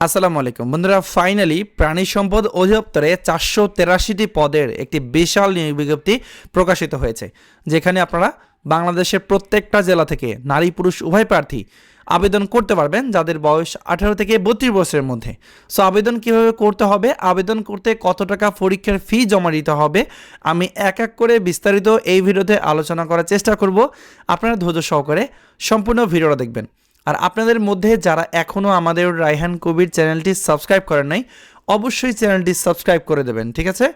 আসসালামু আলাইকুম। বন্ধুরা ফাইনালি প্রাণী সম্পদ অধিদপ্তরে চারশো তেরাশিটি পদের একটি বিশাল নিয়োগ বিজ্ঞপ্তি প্রকাশিত হয়েছে, যেখানে আপনারা বাংলাদেশের প্রত্যেকটা জেলা থেকে নারী পুরুষ উভয় প্রার্থী আবেদন করতে পারবেন যাদের বয়স আঠারো থেকে বত্রিশ বছরের মধ্যে। সো আবেদন কীভাবে করতে হবে? আবেদন করতে কত টাকা পরীক্ষার ফি জমা দিতে হবে? আমি এক এক করে বিস্তারিত এই ভিডিওতে আলোচনা করার চেষ্টা করব। আপনারা ধৈর্য সহকারে সম্পূর্ণ ভিডিওটা দেখবেন। আর আপনাদের মধ্যে যারা এখনও আমাদের রায়হান কবির চ্যানেলটি সাবস্ক্রাইব করেন নাই, অবশ্যই চ্যানেলটি সাবস্ক্রাইব করে দেবেন, ঠিক আছে?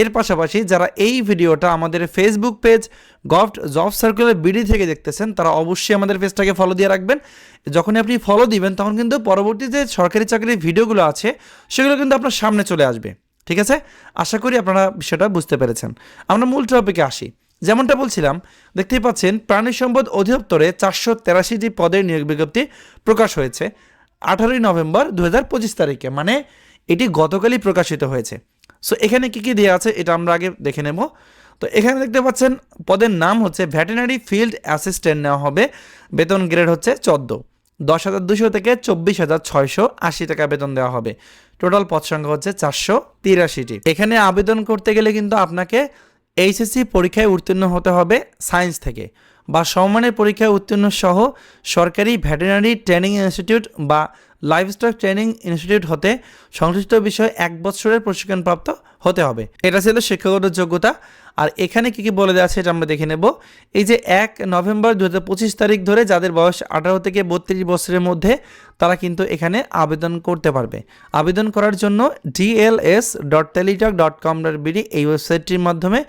এর পাশাপাশি যারা এই ভিডিওটা আমাদের Facebook page govt job circular BD থেকে দেখতেছেন, তারা অবশ্যই আমাদের পেজটাকে ফলো দিয়ে রাখবেন। যখনই আপনি ফলো দিবেন, তখন কিন্তু পরবর্তী যে সরকারি চাকরির ভিডিওগুলো আছে, সেগুলো কিন্তু আপনার সামনে চলে আসবে, ঠিক আছে? আশা করি আপনারা বিষয়টা বুঝতে পেরেছেন। আমরা মূল টপিকে আসি। যেমনটা বলছিলাম, দেখতেই পাচ্ছেন প্রাণী সম্পদ অধিদপ্তরে চারশো তেরাশিটি পদের নিয়োগ বিজ্ঞপ্তি প্রকাশ হয়েছে আঠারোই নভেম্বর দু হাজার পঁচিশ তারিখে মানে এটি গতকালই প্রকাশিত হয়েছে। সো এখানে কি কি দেওয়া আছে এটা আমরা আগে দেখে নেব। তো, এখানে দেখতে পাচ্ছেন পদের নাম হচ্ছে ভ্যাটেনারি ফিল্ড অ্যাসিস্ট্যান্ট নেওয়া হবে, বেতন গ্রেড হচ্ছে চোদ্দ। দশ হাজার দুশো থেকে চব্বিশ হাজার ছয়শো আশি টাকা বেতন দেওয়া হবে। টোটাল পদ সংখ্যা হচ্ছে চারশো তিরাশিটি। এখানে আবেদন করতে গেলে কিন্তু আপনাকে এইচএসসি পরীক্ষায় উত্তীর্ণ হতে হবে সায়েন্স থেকে বা সম্মানের পরীক্ষায় উত্তীর্ণ সহ সরকারি ভেটেরিনারি ট্রেনিং ইনস্টিটিউট বা লাইভস্টক ট্রেনিং ইনস্টিটিউট হতে সংশ্লিষ্ট বিষয়ে এক বছরের প্রশিক্ষণপ্রাপ্ত হতে হবে। এটা ছিল শিক্ষাগত যোগ্যতা। আর এখানে কি কি বলে দেওয়া আছে এটা আমরা দেখে নেব। এই যে এক নভেম্বর দু হাজার পঁচিশ তারিখ ধরে যাদের বয়স আঠারো থেকে বত্রিশ বছরের মধ্যে, তারা কিন্তু এখানে আবেদন করতে পারবে। আবেদন করার জন্য DLS dot Teletalk dot com dot BD এই ওয়েবসাইটটির মাধ্যমে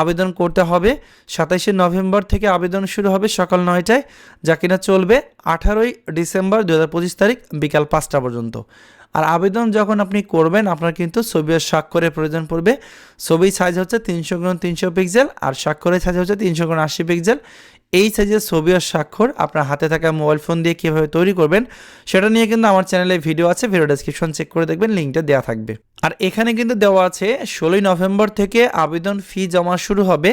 আবেদন করতে হবে। সাতাইশে নভেম্বর থেকে আবেদন শুরু হবে সকাল নয়টায়, যা কিনা চলবে আঠারোই ডিসেম্বর দু হাজার পঁচিশ তারিখ বিকাল পাঁচটা পর্যন্ত। আর আবেদন যখন আপনি করবেন, আপনার কিন্তু ছবি আর স্বাক্ষরের প্রয়োজন পড়বে। ছবির সাইজ হচ্ছে তিনশো গুণ তিনশো পিক্সেল আর স্বাক্ষরের সাইজ হচ্ছে তিনশো গুণ আশি পিক্সেল এই সাইজের ছবি আর স্বাক্ষর আপনার হাতে থাকা মোবাইল ফোন দিয়ে কীভাবে তৈরি করবেন, সেটা নিয়ে কিন্তু আমার চ্যানেলে ভিডিও আছে ভিডিও ডেসক্রিপশন চেক করে দেখবেন লিঙ্কটা দেওয়া থাকবে। আর এখানে কিন্তু দেওয়া আছে, ষোলোই নভেম্বর থেকে আবেদন ফি জমা শুরু হবে,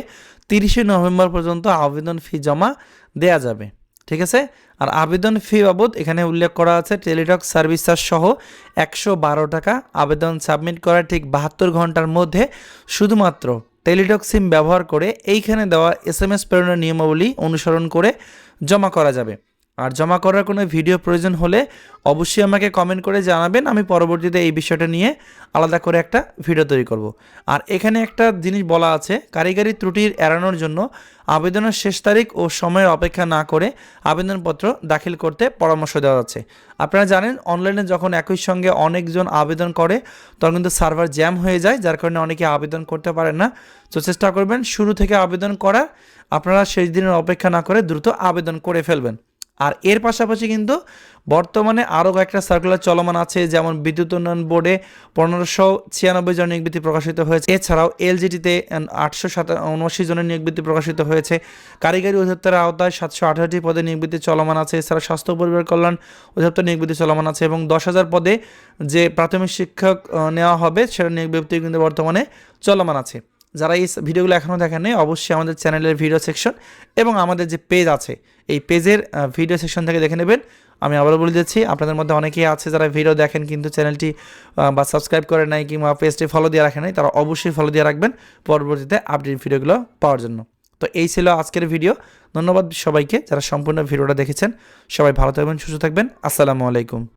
তিরিশে নভেম্বর পর্যন্ত আবেদন ফি জমা দেয়া যাবে। ঠিক আছে? আর আবেদন ফি বাবদ এখানে উল্লেখ করা আছে টেলিটক সার্ভিস চার্জ সহ একশো বারো টাকা আবেদন সাবমিট করার ঠিক বাহাত্তর ঘণ্টার মধ্যে। শুধুমাত্র টেলিটক সিম ব্যবহার করে এইখানে দেওয়া এস এম এস প্রেরণের নিয়মাবলী অনুসরণ করে জমা করা যাবে। আর জমা করার কোনো ভিডিও প্রয়োজন হলে অবশ্যই আমাকে কমেন্ট করে জানাবেন, আমি পরবর্তীতে এই বিষয়টা নিয়ে আলাদা করে একটা ভিডিও তৈরি করব। আর এখানে একটা জিনিস বলা আছে, কারিগরি ত্রুটির এড়ানোর জন্য আবেদনের শেষ তারিখ ও সময়ের অপেক্ষা না করে আবেদনপত্র দাখিল করতে পরামর্শ দেওয়া যাচ্ছে। আপনারা জানেন অনলাইনে যখন একই সঙ্গে অনেকজন আবেদন করে, তখন কিন্তু সার্ভার জ্যাম হয়ে যায়, যার কারণে অনেকে আবেদন করতে পারেন না। তো চেষ্টা করবেন, শুরু থেকে আবেদন করার আপনারা শেষ দিনের অপেক্ষা না করে দ্রুত আবেদন করে ফেলবেন। আর এর পাশাপাশি কিন্তু বর্তমানে আরও কয়েকটা সার্কুলার চলমান আছে, যেমন বিদ্যুৎ উন্নয়ন বোর্ডে পনেরোশো ছিয়ানব্বই জন নিয়োগ প্রকাশিত হয়েছে। এছাড়াও এলজিটিতে আটশো সাতা, উনআশি জনের নিয়োগ বৃত্তি প্রকাশিত হয়েছে। কারিগরি অধিদপ্তরের আওতায় সাতশো আঠারোটি পদে নিয়োগ বৃত্তি চলমান আছে। এছাড়া স্বাস্থ্য পরিবার কল্যাণ অধিদপ্তর নিয়োগ বৃত্তি চলমান আছে এবং দশ হাজার পদে যে প্রাথমিক শিক্ষক নেওয়া হবে, সেটা নিয়োগ বৃত্তি কিন্তু বর্তমানে চলমান আছে। যারা এই ভিডিওগুলো এখনও দেখেন নেই অবশ্যই আমাদের চ্যানেলের ভিডিও সেকশন এবং আমাদের যে পেজ আছে, এই পেজের ভিডিও সেকশন থেকে দেখে নেবেন। আমি আবারও বলে দিচ্ছি, আপনাদের মধ্যে অনেকেই আছে যারা ভিডিও দেখেন কিন্তু চ্যানেলটি বা সাবস্ক্রাইব করে নাই কিংবা পেজটি ফলো দিয়ে রাখেন নাই, তারা অবশ্যই ফলো দিয়ে রাখবেন পরবর্তীতে আপডেট ভিডিওগুলো পাওয়ার জন্য। তো এই ছিল আজকের ভিডিও। ধন্যবাদ সবাইকে যারা সম্পূর্ণ ভিডিওটা দেখেছেন। সবাই ভালো থাকবেন, সুস্থ থাকবেন। আসসালামু আলাইকুম।